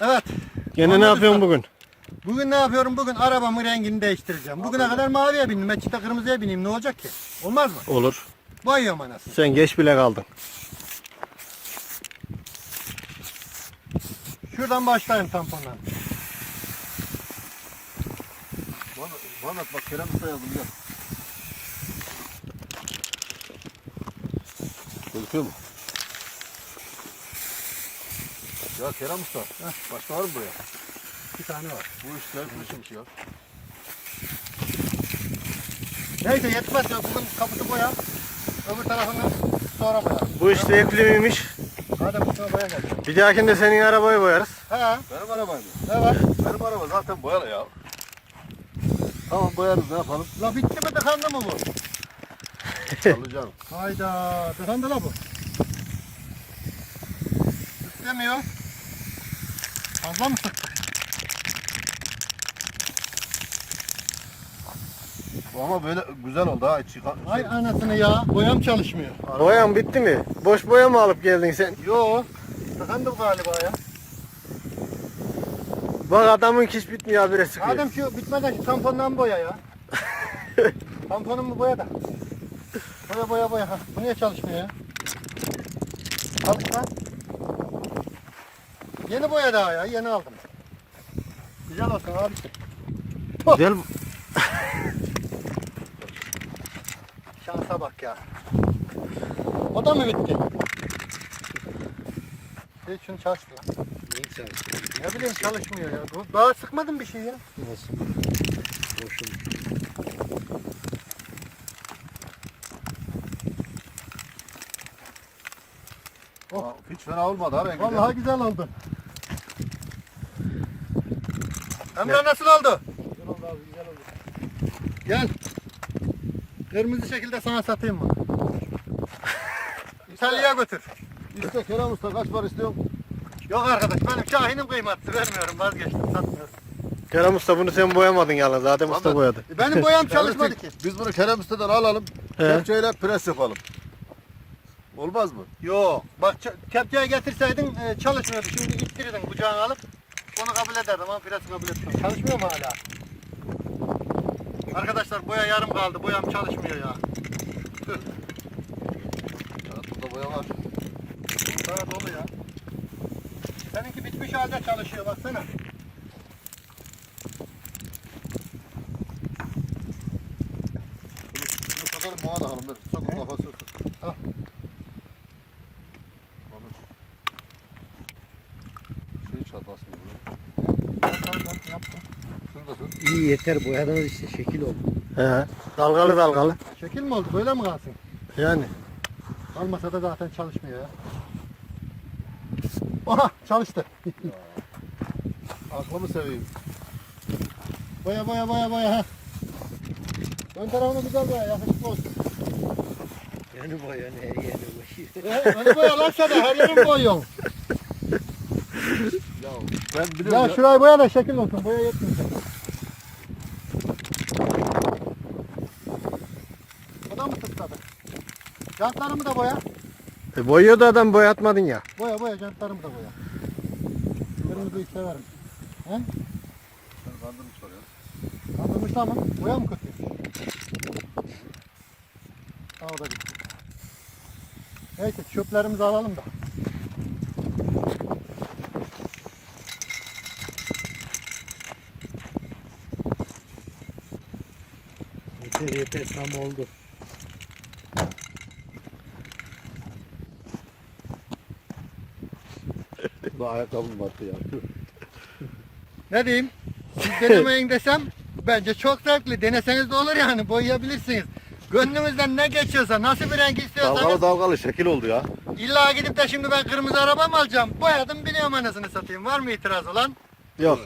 Evet. Gene ne yapıyorsun bugün? Bugün ne yapıyorum? Bugün arabamın rengini değiştireceğim. Bugüne kadar maviye bindim. Meçhite kırmızıya bineyim. Ne olacak ki? Olmaz mı? Olur. Boyuyorum anasını. Sen geç bile kaldın. Şuradan başlayayım tampondan. Bana, bana bak Kerem Usta gel. Gözüküyor mu? Ya Kerem Usta. Heh, başka var mı buraya? Bir tane var. Bu iş zevkli işmiş ya. Neyse yetmez ya. Bugün kaputu boya. Öbür tarafını sonra boya. Bu iş zevkli miymiş? Hadi bu boya geldi. Bir dahakinde senin arabayı boyarız. He. Benim arabayım. Ne var? Benim araba zaten boyalı ya. Tamam boyarız ne yapalım? La bitti mi tıkandı mı bu? Sallayacağım. Hayda. Tıkandı la bu. Üstlemiyor. Fazla mı sıktık? Ama böyle güzel oldu ha. içi ka- Ay anasını ya. Boyam çalışmıyor. Boyan bitti mi? Boş boya mı alıp geldin sen? Yo. Tıkandı bu galiba ya. Bak adamın hiç bitmiyor habire sıkıyor. Adem şu bitmeden şu tampondan boya ya. Tamponumu boya da. Boya boya boya. Ha, bu niye çalışmıyor ya? Lan. Yeni boya daha ya. Yeni aldım. Güzel olsun abi. Güzel. Şansa bak ya. O da mı bitti? Hiç şunu çalıştı lan. Ne bileyim çalışmıyor ya. Bu- Daha sıkmadım bir şey ya. Nasıl? Boşum. Oh. Hiç fena olmadı ha. Vallahi güzel oldu. Emre nasıl oldu? Güzel oldu abi güzel oldu. Gel. Kırmızı şekilde sana satayım mı? İtalya'ya götür. İşte Kerem Usta kaç para istiyorsun? Yok arkadaş benim Şahin'im kıymetli vermiyorum vazgeçtim satmıyorum. Kerem Usta bunu sen boyamadın yalnız. Adem Usta boyadı. E, Benim boyam çalışmadı ki. Biz bunu Kerem Usta'dan alalım. He. Kepçeyle pres yapalım. Olmaz mı? Yok bak kepçeye getirseydin e, çalışmıyordu. Şimdi ittirirdin kucağına alıp onu kabul ederdim ama biraz kabul etmiyorum. Çalışmıyor mu hala? Arkadaşlar boya yarım kaldı. Boyam çalışmıyor ya. Tüh. Evet burada boya var. Daha dolu ya. Seninki bitmiş halde çalışıyor baksana. Şunu satalım bana da hanım. Sokun kafası. Al. Konuş. Şey çat aslında. Tamam, tamam, yaptım. Şuradasın. İyi yeter boyadınız işte şekil oldu. He. Dalgalı dalgalı. Şekil mi oldu? Böyle mi kalsın? Yani. Almasa da zaten çalışmıyor ya. Aha çalıştı. Aklımı seveyim. boya boya boya boya. Ön tarafını güzel boya yakışıklı olsun. Yani boya ne yani boya. E, Önü boya lan de her yerini boyuyorsun. Ya ben biliyorum Ya ya. şurayı boya da şekil olsun. Boya yetmeyecek. Bu da mı tıkladı? Jantlarımı da boya. E, boyuyordu adam boyatmadın ya. Boya boya jantlarımı da boya. Kırmızıyı severim. He? Sen kandırmışlar ya. Kaldırmış ama boya mı kötü? Ha o da gitti. Neyse çöplerimizi alalım da. Yeter yeter tam oldu. Bu ayakkabım vardı ya. Ne diyeyim? Siz denemeyin desem bence çok zevkli. Deneseniz de olur yani boyayabilirsiniz. Gönlünüzden ne geçiyorsa, nasıl bir renk istiyorsanız Dalgalı dalgalı şekil oldu ya. illa gidip de şimdi ben kırmızı araba mı alacağım? Boyadım biliyorum anasını satayım. Var mı itiraz olan? Yok.